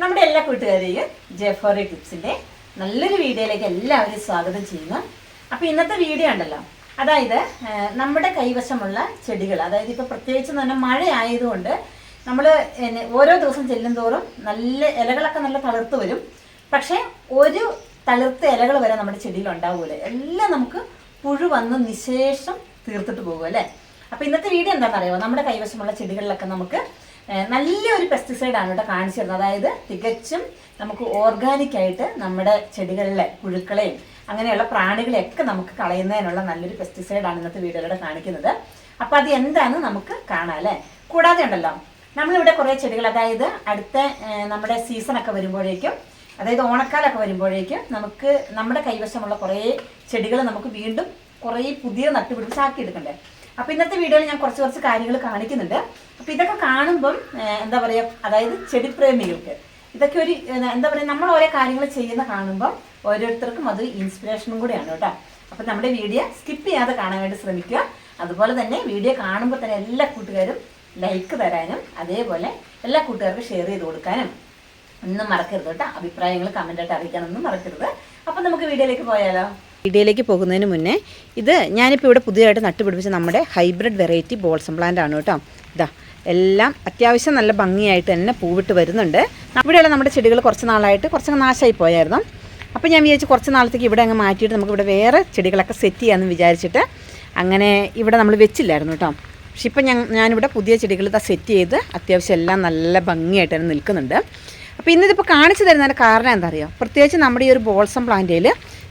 നമ്മുടെ എല്ലാ കൂട്ടുകാരെയും ജെഫോറി ടിപ്സിന്റെ നല്ലൊരു വീഡിയോയിലേക്ക് എല്ലാവരും സ്വാഗതം ചെയ്യുന്നു. അപ്പൊ ഇന്നത്തെ വീഡിയോ ഉണ്ടല്ലോ. അതായത് നമ്മുടെ കൈവശമുള്ള ചെടികൾ അതായത് ഇപ്പൊ പ്രത്യേകിച്ച് തന്നെ മഴ ആയതുകൊണ്ട് നമ്മൾ ഓരോ ദിവസം ചെല്ലും തോറും നല്ല ഇലകളൊക്കെ നല്ല തളിർത്ത് വരും. പക്ഷേ ഒരു തളിർത്ത ഇലകൾ വരെ നമ്മുടെ ചെടിയിൽ ഉണ്ടാവൂല. എല്ലാം നമുക്ക് പുഴു വന്ന് നിശേഷം തീർത്തിട്ട് പോകും അല്ലേ? അപ്പൊ ഇന്നത്തെ വീഡിയോ എന്താണെന്ന് അറിയാമോ നമ്മുടെ കൈവശമുള്ള ചെടികളിലൊക്കെ നമുക്ക് നല്ലൊരു പെസ്റ്റിസൈഡ് ആണ് ഇവിടെ കാണിച്ചു തരുന്നത് അതായത് തികച്ചും നമുക്ക് ഓർഗാനിക് ആയിട്ട് നമ്മുടെ ചെടികളിലെ പുഴുക്കളെയും അങ്ങനെയുള്ള പ്രാണികളെയൊക്കെ നമുക്ക് കളയുന്നതിനുള്ള നല്ലൊരു പെസ്റ്റിസൈഡ് ആണ് ഇന്നത്തെ വീടുകളുടെ കാണിക്കുന്നത്. അപ്പൊ അത് എന്താന്ന് നമുക്ക് കാണാം അല്ലേ? കൂടാതെ ഉണ്ടല്ലോ നമ്മളിവിടെ കുറേ ചെടികൾ അതായത് അടുത്ത നമ്മുടെ നമ്മുടെ സീസണൊക്കെ വരുമ്പോഴേക്കും അതായത് ഓണക്കാലൊക്കെ വരുമ്പോഴേക്കും നമുക്ക് നമ്മുടെ കൈവശമുള്ള കുറേ ചെടികൾ നമുക്ക് വീണ്ടും കുറേ പുതിയ നട്ടുപിടിച്ചാക്കി എടുക്കണ്ടേ അപ്പൊ ഇന്നത്തെ വീഡിയോയിൽ ഞാൻ കുറച്ച് കുറച്ച് കാര്യങ്ങൾ കാണിക്കുന്നുണ്ട്. അപ്പൊ ഇതൊക്കെ കാണുമ്പം എന്താ പറയാ അതായത് ചെടി പ്രേമികൾക്ക് ഇതൊക്കെ ഒരു എന്താ പറയാ നമ്മൾ ഓരോ കാര്യങ്ങൾ ചെയ്യുന്ന കാണുമ്പോൾ ഓരോരുത്തർക്കും അത് ഇൻസ്പിറേഷനും കൂടിയാണ് കേട്ടോ. അപ്പൊ നമ്മുടെ വീഡിയോ സ്കിപ്പ് ചെയ്യാതെ കാണാനായിട്ട് ശ്രമിക്കുക. അതുപോലെ തന്നെ വീഡിയോ കാണുമ്പോൾ തന്നെ എല്ലാ കൂട്ടുകാരും ലൈക്ക് തരാനും അതേപോലെ എല്ലാ കൂട്ടുകാർക്കും ഷെയർ ചെയ്ത് കൊടുക്കാനും ഒന്നും മറക്കരുത് കേട്ടോ. അഭിപ്രായങ്ങൾ കമന്റായിട്ട് അറിയിക്കാനൊന്നും മറക്കരുത്. അപ്പം നമുക്ക് വീഡിയോയിലേക്ക് പോയാലോ? വീഡിയോയിലേക്ക് പോകുന്നതിന് മുന്നേ ഇത് ഞാനിപ്പോൾ ഇവിടെ പുതിയതായിട്ട് നട്ടുപിടിപ്പിച്ച നമ്മുടെ ഹൈബ്രിഡ് വെറൈറ്റി ബോൾസം പ്ലാന്റ് ആണ് കേട്ടോ. ഇതാ എല്ലാം അത്യാവശ്യം നല്ല ഭംഗിയായിട്ട് തന്നെ പൂവിട്ട് വരുന്നുണ്ട്. ഇവിടെയുള്ള നമ്മുടെ ചെടികൾ കുറച്ച് നാളായിട്ട് കുറച്ചങ്ങ് നാശമായി പോയായിരുന്നു. അപ്പോൾ ഞാൻ വിചാരിച്ചു കുറച്ച് നാളത്തേക്ക് ഇവിടെ അങ്ങ് മാറ്റിയിട്ട് നമുക്ക് ഇവിടെ വേറെ ചെടികളൊക്കെ സെറ്റ് ചെയ്യാമെന്ന് വിചാരിച്ചിട്ട് അങ്ങനെ ഇവിടെ നമ്മൾ വെച്ചില്ലായിരുന്നു കേട്ടോ. പക്ഷെ ഇപ്പം ഞാൻ ഞാനിവിടെ പുതിയ ചെടികൾ ഇതാ സെറ്റ് ചെയ്ത് അത്യാവശ്യം എല്ലാം നല്ല ഭംഗിയായിട്ട് തന്നെ നിൽക്കുന്നുണ്ട്. അപ്പോൾ ഇന്നിതിപ്പോൾ കാണിച്ചു തരുന്നതിന്റെ കാരണം എന്താ അറിയോ? പ്രത്യേകിച്ച് നമ്മുടെ ഈ ഒരു ബോൾസം പ്ലാന്റയിൽ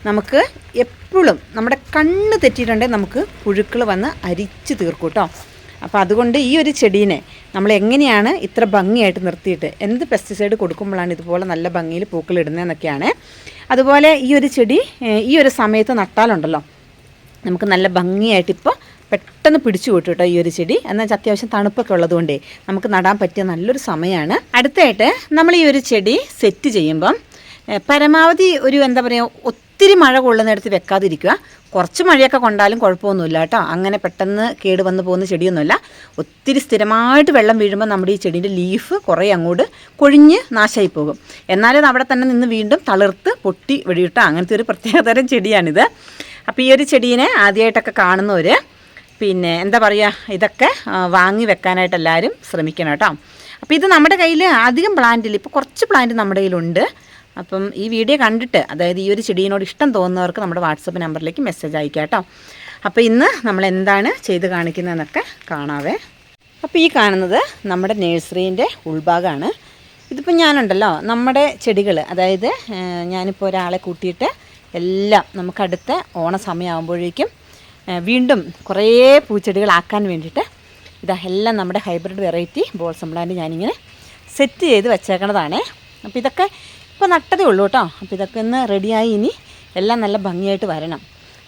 നമുക്ക് എപ്പോഴും നമ്മുടെ കണ്ണ് തെറ്റിയിട്ടുണ്ടെങ്കിൽ നമുക്ക് പുഴുക്കൾ വന്ന് അരിച്ച് തീർക്കും കേട്ടോ അപ്പോൾ അതുകൊണ്ട് ഈ ഒരു ചെടീനെ നമ്മൾ എങ്ങനെയാണ് ഇത്ര ഭംഗിയായിട്ട് നിർത്തിയിട്ട് എന്ത് പെസ്റ്റിസൈഡ് കൊടുക്കുമ്പോഴാണ് ഇതുപോലെ നല്ല ഭംഗിയിൽ പൂക്കൾ ഇടുന്നതെന്നൊക്കെയാണ്. അതുപോലെ ഈ ഒരു ചെടി ഈ ഒരു സമയത്ത് നട്ടാലുണ്ടല്ലോ. നമുക്ക് നല്ല ഭംഗിയായിട്ട് ഇപ്പോൾ പെട്ടെന്ന് പിടിച്ചു വിട്ടു കേട്ടോ ഈ ഒരു ചെടി. എന്നാൽ വെച്ചാൽ അത്യാവശ്യം തണുപ്പൊക്കെ ഉള്ളതുകൊണ്ടേ നമുക്ക് നടാൻ പറ്റിയ നല്ലൊരു സമയമാണ്. അടുത്തായിട്ട് നമ്മൾ ഈ ഒരു ചെടി സെറ്റ് ചെയ്യുമ്പം പരമാവധി ഒരു എന്താ പറയുക ഒത്തിരി മഴ കൊള്ളുന്നിടത്ത് വെക്കാതിരിക്കുക. കുറച്ച് മഴയൊക്കെ കൊണ്ടാലും കുഴപ്പമൊന്നുമില്ല കേട്ടോ. അങ്ങനെ പെട്ടെന്ന് കേട് വന്നു പോകുന്ന ചെടിയൊന്നുമില്ല. ഒത്തിരി സ്ഥിരമായിട്ട് വെള്ളം വീഴുമ്പോൾ നമ്മുടെ ഈ ചെടീന്റെ ലീഫ് കുറേ അങ്ങോട്ട് കൊഴിഞ്ഞ് നാശമായി പോകും. എന്നാലും അവിടെ തന്നെ നിന്ന് വീണ്ടും തളിർത്ത് പൊട്ടി വെടിയിട്ടോ അങ്ങനത്തെ ഒരു പ്രത്യേകതരം ചെടിയാണിത്. അപ്പോൾ ഈ ഒരു ചെടീനെ ആദ്യമായിട്ടൊക്കെ കാണുന്നവർ പിന്നെ എന്താ പറയുക ഇതൊക്കെ വാങ്ങി വെക്കാനായിട്ട് എല്ലാവരും ശ്രമിക്കണം കേട്ടോ. അപ്പോൾ ഇത് നമ്മുടെ കയ്യിൽ അധികം പ്ലാന്റിൽ ഇപ്പോൾ കുറച്ച് പ്ലാന്റ് നമ്മുടെ കയ്യിലുണ്ട്. അപ്പം ഈ വീഡിയോ കണ്ടിട്ട് അതായത് ഈ ഒരു ചെടിയിനോട് ഇഷ്ടം തോന്നുന്നവർക്ക് നമ്മുടെ വാട്സപ്പ് നമ്പറിലേക്ക് മെസ്സേജ് അയക്കാം കേട്ടോ. അപ്പോൾ ഇന്ന് നമ്മൾ എന്താണ് ചെയ്ത് കാണിക്കുന്നതെന്നൊക്കെ കാണാവേ. അപ്പോൾ ഈ കാണുന്നത് നമ്മുടെ നഴ്സറീന്റെ ഉൾഭാഗമാണ് ഇതിപ്പോൾ ഞാനുണ്ടല്ലോ നമ്മുടെ ചെടികൾ അതായത് ഞാനിപ്പോൾ ഒരാളെ കൂട്ടിയിട്ട് എല്ലാം നമുക്കടുത്ത ഓണ സമയമാകുമ്പോഴേക്കും ഏഹ്, വീണ്ടും കുറേ പൂച്ചെടികളാക്കാൻ വേണ്ടിയിട്ട് ഇതാ എല്ലാം നമ്മുടെ ഹൈബ്രിഡ് വെറൈറ്റി ബോൾസം പ്ലാന്റ് ഞാനിങ്ങനെ സെറ്റ് ചെയ്ത് വെച്ചേക്കണതാണേ. അപ്പോൾ ഇതൊക്കെ ഇപ്പോൾ നട്ടതേ ഉള്ളൂ കേട്ടോ. അപ്പോൾ ഇതൊക്കെ ഒന്ന് റെഡിയായി ഇനി എല്ലാം നല്ല ഭംഗിയായിട്ട് വരണം.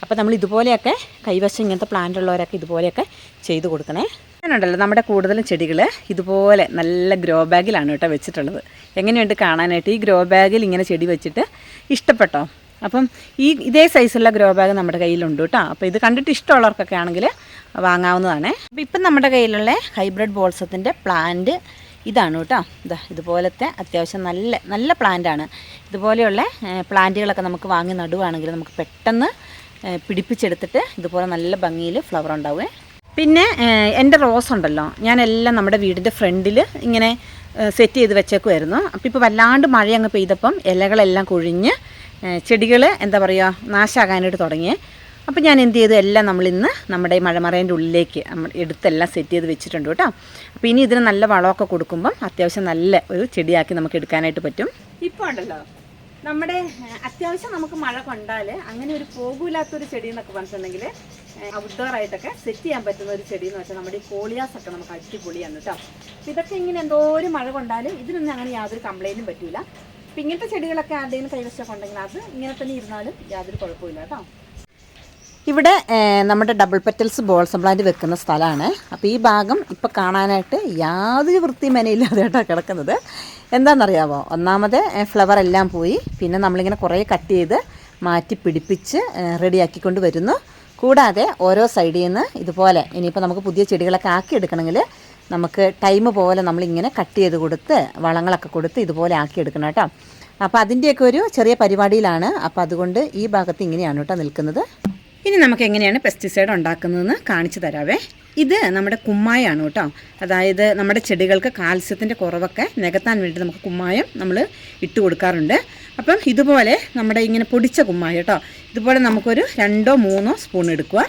അപ്പോൾ നമ്മൾ ഇതുപോലെയൊക്കെ കൈവശം ഇങ്ങനത്തെ പ്ലാന്റ് ഉള്ളവരൊക്കെ ഇതുപോലെയൊക്കെ ചെയ്ത് കൊടുക്കണേ. അങ്ങനെയുണ്ടല്ലോ നമ്മുടെ കൂടുതലും ചെടികൾ ഇതുപോലെ നല്ല ഗ്രോ ബാഗിലാണ് കേട്ടോ വെച്ചിട്ടുള്ളത്. എങ്ങനെയുണ്ട് കാണാനായിട്ട്? ഈ ഗ്രോ ബാഗിൽ ഇങ്ങനെ ചെടി വെച്ചിട്ട് ഇഷ്ടപ്പെട്ടോ? അപ്പം ഈ ഇതേ സൈസുള്ള ഗ്രോ ബാഗ് നമ്മുടെ കയ്യിലുണ്ട് കേട്ടോ. അപ്പോൾ ഇത് കണ്ടിട്ട് ഇഷ്ടമുള്ളവർക്കൊക്കെ ആണെങ്കിൽ വാങ്ങാവുന്നതാണ്. അപ്പോൾ ഇപ്പം നമ്മുടെ കയ്യിലുള്ള ഹൈബ്രിഡ് ബോൾസത്തിന്റെ പ്ലാന്റ് ഇതാണ് കേട്ടോ. ഇതാ ഇതുപോലത്തെ അത്യാവശ്യം നല്ല നല്ല പ്ലാന്റാണ് ഇതുപോലെയുള്ള പ്ലാന്റുകളൊക്കെ നമുക്ക് വാങ്ങി നടുവാണെങ്കിൽ നമുക്ക് പെട്ടെന്ന് പിടിപ്പിച്ചെടുത്തിട്ട് ഇതുപോലെ നല്ല ഭംഗിയിൽ ഫ്ലവർ ഉണ്ടാവുമേ പിന്നെ എന്റെ റോസ് ഉണ്ടല്ലോ. ഞാനെല്ലാം നമ്മുടെ വീടിന്റെ ഫ്രണ്ടിൽ ഇങ്ങനെ സെറ്റ് ചെയ്ത് വെച്ചേക്കുമായിരുന്നു അപ്പോൾ ഇപ്പോൾ വല്ലാണ്ട് മഴ അങ്ങ് പെയ്തപ്പം ഇലകളെല്ലാം കൊഴിഞ്ഞ് ചെടികൾ എന്താ പറയുക നാശമാകാനായിട്ട് തുടങ്ങി അപ്പോൾ ഞാൻ എന്ത് ചെയ്തു? എല്ലാം നമ്മൾ ഇന്ന് നമ്മുടെ ഈ മഴമറേന്റെ ഉള്ളിലേക്ക് നമ്മൾ എടുത്തെല്ലാം സെറ്റ് ചെയ്ത് വെച്ചിട്ടുണ്ട് കേട്ടോ. അപ്പോൾ ഇനി ഇതിന് നല്ല വളമൊക്കെ കൊടുക്കുമ്പം അത്യാവശ്യം നല്ല ഒരു ചെടിയാക്കി നമുക്ക് എടുക്കാനായിട്ട് പറ്റും. ഇപ്പോൾ ഉണ്ടല്ലോ. നമ്മുടെ അത്യാവശ്യം നമുക്ക് മഴ കൊണ്ടാൽ അങ്ങനെ ഒരു പോകൂലാത്തൊരു ചെടി എന്നൊക്കെ പറഞ്ഞിട്ടുണ്ടെങ്കിൽ ഔട്ട്ഡോർ ആയിട്ടൊക്കെ സെറ്റ് ചെയ്യാൻ പറ്റുന്ന ഒരു ചെടി എന്ന് വെച്ചാൽ നമ്മുടെ ഈ കോളിയാസ് ഒക്കെ നമുക്ക് അടിപൊളിയാണ് കേട്ടോ. ഇതൊക്കെ ഇങ്ങനെ എന്തോരം മഴ കൊണ്ടാലും ഇതിനൊന്നും അങ്ങനെ യാതൊരു കംപ്ലൈന്റും പറ്റില്ല അപ്പം ഇങ്ങനത്തെ ചെടികളൊക്കെ ആരുടെയും കൈവശമൊക്കെ ഉണ്ടെങ്കിൽ അത് ഇങ്ങനെ തന്നെ ഇരുന്നാലും യാതൊരു കുഴപ്പമില്ല കേട്ടോ. ഇവിടെ നമ്മുടെ ഡബിൾ പെറ്റൽസ് ബോൾസം പ്ലാന്റ് വെക്കുന്ന സ്ഥലമാണ്. അപ്പോൾ ഈ ഭാഗം ഇപ്പോൾ കാണാനായിട്ട് യാതൊരു വൃത്തിയും കേട്ടോ കിടക്കുന്നത്. എന്താണെന്നറിയാമോ ഒന്നാമത് ഫ്ലവർ എല്ലാം പോയി. പിന്നെ നമ്മളിങ്ങനെ കുറേ കട്ട് ചെയ്ത് മാറ്റി പിടിപ്പിച്ച് റെഡിയാക്കിക്കൊണ്ട് വരുന്നു. കൂടാതെ ഓരോ സൈഡിൽ നിന്ന് ഇതുപോലെ ഇനിയിപ്പോൾ നമുക്ക് പുതിയ ചെടികളൊക്കെ ആക്കി എടുക്കണമെങ്കിൽ നമുക്ക് ടൈം പോലെ നമ്മളിങ്ങനെ കട്ട് ചെയ്ത് കൊടുത്ത് വളങ്ങളൊക്കെ കൊടുത്ത് ഇതുപോലെ ആക്കി എടുക്കണം കേട്ടോ. അപ്പോൾ അതിന്റെയൊക്കെ ഒരു ചെറിയ പരിപാടിയിലാണ്. അപ്പോൾ അതുകൊണ്ട് ഈ ഭാഗത്ത് ഇങ്ങനെയാണ് കേട്ടോ നിൽക്കുന്നത്. ഇനി നമുക്ക് എങ്ങനെയാണ് പെസ്റ്റിസൈഡ് ഉണ്ടാക്കുന്നതെന്ന് കാണിച്ചു തരാവേ. ഇത് നമ്മുടെ കുമ്മായമാണ് കേട്ടോ. അതായത് നമ്മുടെ ചെടികൾക്ക് കാൽസ്യത്തിന്റെ കുറവൊക്കെ നികത്താൻ വേണ്ടി നമുക്ക് കുമ്മായം നമ്മൾ ഇട്ട് കൊടുക്കാറുണ്ട്. അപ്പം ഇതുപോലെ നമ്മുടെ ഇങ്ങനെ പൊടിച്ച കുമ്മായം കേട്ടോ. ഇതുപോലെ നമുക്കൊരു രണ്ടോ മൂന്നോ സ്പൂൺ എടുക്കുക.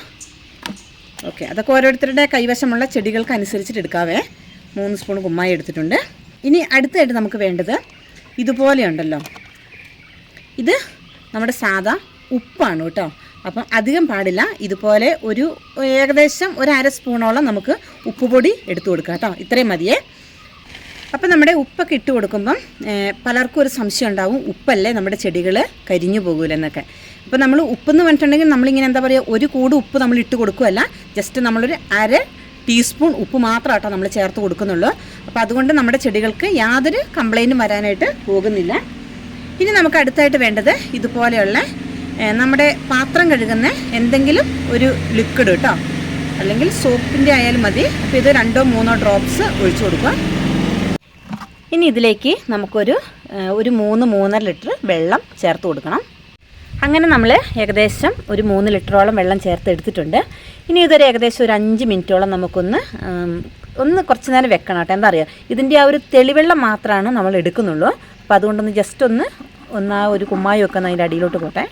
ഓക്കെ അതൊക്കെ ഓരോരുത്തരുടെ കൈവശമുള്ള ചെടികൾക്ക് അനുസരിച്ചിട്ട് എടുക്കാവേ. മൂന്ന് സ്പൂൺ കുമ്മായം എടുത്തിട്ടുണ്ട്. ഇനി അടുത്തായിട്ട് നമുക്ക് വേണ്ടത് ഇതുപോലെയുണ്ടല്ലോ ഇത് നമ്മുടെ സാധാ ഉപ്പാണ് കേട്ടോ. അപ്പം അധികം പാടില്ല. ഇതുപോലെ ഒരു ഏകദേശം ഒരു അര സ്പൂണോളം നമുക്ക് ഉപ്പുപൊടി എടുത്തു കൊടുക്കാം കേട്ടോ. ഇത്രയും മതിയേ. അപ്പം നമ്മുടെ ഉപ്പൊക്കെ ഇട്ട് കൊടുക്കുമ്പം പലർക്കും ഒരു സംശയം ഉണ്ടാവും. ഉപ്പല്ലേ നമ്മുടെ ചെടികൾ കരിഞ്ഞു പോകൂലെന്നൊക്കെ. അപ്പം നമ്മൾ ഉപ്പെന്ന് പറഞ്ഞിട്ടുണ്ടെങ്കിൽ നമ്മളിങ്ങനെ എന്താ പറയുക ഒരു കൂട് ഉപ്പ് നമ്മൾ ഇട്ട് കൊടുക്കുകയല്ല ജസ്റ്റ് നമ്മളൊരു അര ടീസ്പൂൺ ഉപ്പ് മാത്രം കേട്ടോ നമ്മൾ ചേർത്ത് കൊടുക്കുന്നുള്ളൂ. അപ്പോൾ അതുകൊണ്ട് നമ്മുടെ ചെടികൾക്ക് യാതൊരു കംപ്ലൈന്റും വരാനായിട്ട് പോകുന്നില്ല. ഇനി നമുക്ക് അടുത്തായിട്ട് വേണ്ടത് ഇതുപോലെയുള്ള നമ്മുടെ പാത്രം കഴുകുന്ന എന്തെങ്കിലും ഒരു ലിക്വിഡ് കേട്ടോ അല്ലെങ്കിൽ സോപ്പിന്റെ ആയാലും മതി. അപ്പോൾ ഇത് രണ്ടോ മൂന്നോ ഡ്രോപ്സ് ഒഴിച്ചു കൊടുക്കുക. ഇനി ഇതിലേക്ക് നമുക്കൊരു ഒരു മൂന്ന് മൂന്നര ലിറ്റർ വെള്ളം ചേർത്ത് കൊടുക്കണം. അങ്ങനെ നമ്മൾ ഏകദേശം ഒരു മൂന്ന് ലിറ്ററോളം വെള്ളം ചേർത്ത് എടുത്തിട്ടുണ്ട്. ഇനി ഇതൊരു ഏകദേശം ഒരു അഞ്ച് മിനിറ്റോളം നമുക്കൊന്ന് ഒന്ന് കുറച്ച് നേരം വെക്കണം കേട്ടോ എന്താ പറയുക ഇതിന്റെ ആ ഒരു തെളിവെള്ളം മാത്രമാണ് നമ്മൾ എടുക്കുന്നുള്ളൂ. അപ്പോൾ അതുകൊണ്ടൊന്ന് ജസ്റ്റ് ഒന്ന് ഒന്ന് ആ ഒരു കുമ്മായൊക്കെ അതിന്റെ അടിയിലോട്ട് പോട്ടെ.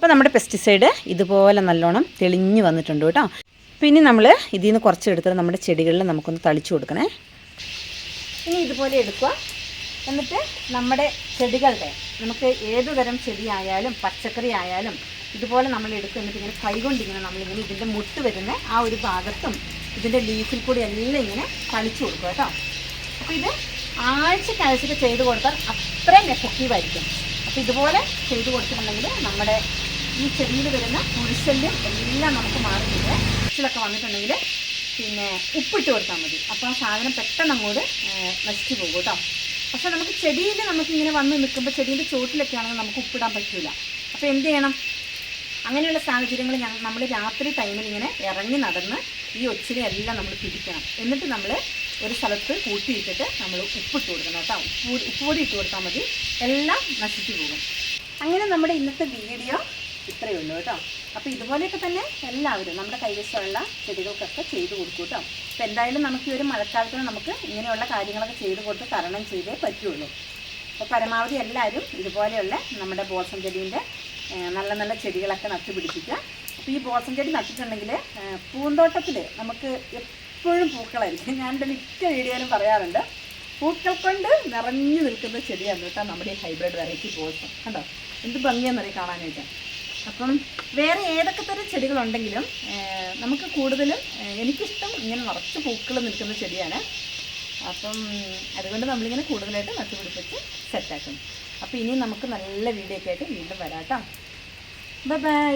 അപ്പോൾ നമ്മുടെ പെസ്റ്റിസൈഡ് ഇതുപോലെ നല്ലോണം തെളിഞ്ഞ് വന്നിട്ടുണ്ട് കേട്ടോ. പിന്നെ നമ്മൾ ഇതിൽ നിന്ന് കുറച്ച് എടുത്തിട്ട് നമ്മുടെ ചെടികളിൽ നമുക്കൊന്ന് തളിച്ചു കൊടുക്കണേ. ഇനി ഇതുപോലെ എടുക്കുക. എന്നിട്ട് നമ്മുടെ ചെടികളുടെ നമുക്ക് ഏത് തരം ചെടിയായാലും പച്ചക്കറി ആയാലും ഇതുപോലെ നമ്മൾ എടുത്ത് എന്നിട്ട് ഇങ്ങനെ കൈകൊണ്ടിങ്ങനെ നമ്മളിങ്ങനെ ഇതിന്റെ മുട്ട് വരുന്ന ആ ഒരു ഭാഗത്തും ഇതിന്റെ ലീഫിൽ കൂടി എല്ലാം ഇങ്ങനെ തളിച്ചു കൊടുക്കുക കേട്ടോ. അപ്പോൾ ഇത് ആഴ്ചക്കാഴ്ചക്ക് ആഴ്ചക്ക് ചെയ്ത് കൊടുത്താൽ അത്രയും എഫക്റ്റീവായിരിക്കും അപ്പോൾ ഇതുപോലെ ചെയ്ത് കൊടുത്തിട്ടുണ്ടെങ്കിൽ നമ്മുടെ ഈ ചെടിയിൽ വരുന്ന പുഴുശല്യം എല്ലാം നമുക്ക് മാറുന്നുണ്ട്. പുഴുശലൊക്കെ വന്നിട്ടുണ്ടെങ്കിൽ പിന്നെ ഉപ്പിട്ട് കൊടുത്താൽ മതി. അപ്പോൾ ആ സാധനം പെട്ടെന്ന് അങ്ങോട്ട് നശിച്ചു പോകും കേട്ടോ. പക്ഷെ നമുക്ക് ചെടിയിൽ നമുക്കിങ്ങനെ വന്ന് നിൽക്കുമ്പോൾ ചെടീന്റെ ചോട്ടിലൊക്കെ ആണെങ്കിൽ നമുക്ക് ഉപ്പിടാൻ പറ്റില്ല അപ്പോൾ എന്ത് ചെയ്യണം? അങ്ങനെയുള്ള സാഹചര്യങ്ങൾ നമ്മൾ രാത്രി ടൈമിൽ ഇങ്ങനെ ഇറങ്ങി നടന്ന് ഈ ഒച്ചിനെ എല്ലാം നമ്മൾ പിടിക്കണം. എന്നിട്ട് നമ്മൾ ഒരു സ്ഥലത്ത് കൂട്ടിയിട്ടിട്ട് നമ്മൾ ഉപ്പിട്ട് കൊടുക്കണം കേട്ടോ. ഉപ്പ് ഉപ്പ് കൂടി ഇട്ട് കൊടുത്താൽ മതി. എല്ലാം നശിച്ചു പോകും. അങ്ങനെ നമ്മുടെ ഇന്നത്തെ വീഡിയോ ഇത്രയേ ഉള്ളൂ കേട്ടോ. അപ്പോൾ ഇതുപോലെയൊക്കെ തന്നെ എല്ലാവരും നമ്മുടെ കൈവശമുള്ള ചെടികൾക്കൊക്കെ ചെയ്ത് കൊടുക്കും കേട്ടോ. അപ്പോൾ എന്തായാലും നമുക്ക് ഈ ഒരു മഴക്കാലത്തിന് നമുക്ക് ഇങ്ങനെയുള്ള കാര്യങ്ങളൊക്കെ ചെയ്ത് കൊടുത്ത് തരണം ചെയ്തേ പറ്റുള്ളൂ. അപ്പോൾ പരമാവധി എല്ലാവരും ഇതുപോലെയുള്ള നമ്മുടെ ബോസം ചെടീന്റെ നല്ല നല്ല ചെടികളൊക്കെ നട്ടു പിടിപ്പിക്കുക. അപ്പോൾ ഈ ബോസം ചെടി നട്ടിട്ടുണ്ടെങ്കിൽ പൂന്തോട്ടത്തിൽ നമുക്ക് എപ്പോഴും പൂക്കളായിരിക്കും. ഞാൻ എന്റെ മിക്ക വീഡിയോയിലും പറയാറുണ്ട് പൂക്കൾ കൊണ്ട് നിറഞ്ഞു നിൽക്കുന്ന ചെടിയാണ് കേട്ടോ നമ്മുടെ ഈ ഹൈബ്രിഡ് വെറൈറ്റി ബോസം കണ്ടോ? എന്ത് ഭംഗിയാണെന്നറിയാം കാണാനായിട്ട്? അപ്പം വേറെ ഏതൊക്കെ തരം ചെടികളുണ്ടെങ്കിലും നമുക്ക് കൂടുതലും എനിക്കിഷ്ടം ഇങ്ങനെ നിറച്ച് പൂക്കൾ നിൽക്കുന്ന ചെടിയാണ്. അപ്പം അതുകൊണ്ട് നമ്മളിങ്ങനെ കൂടുതലായിട്ട് നട്ടുപിടിപ്പിച്ച് സെറ്റാക്കും അപ്പോൾ ഇനി നമുക്ക് നല്ല വീഡിയോ ഒക്കെ ആയിട്ട് വീണ്ടും വരാം കേട്ടോ. ബൈ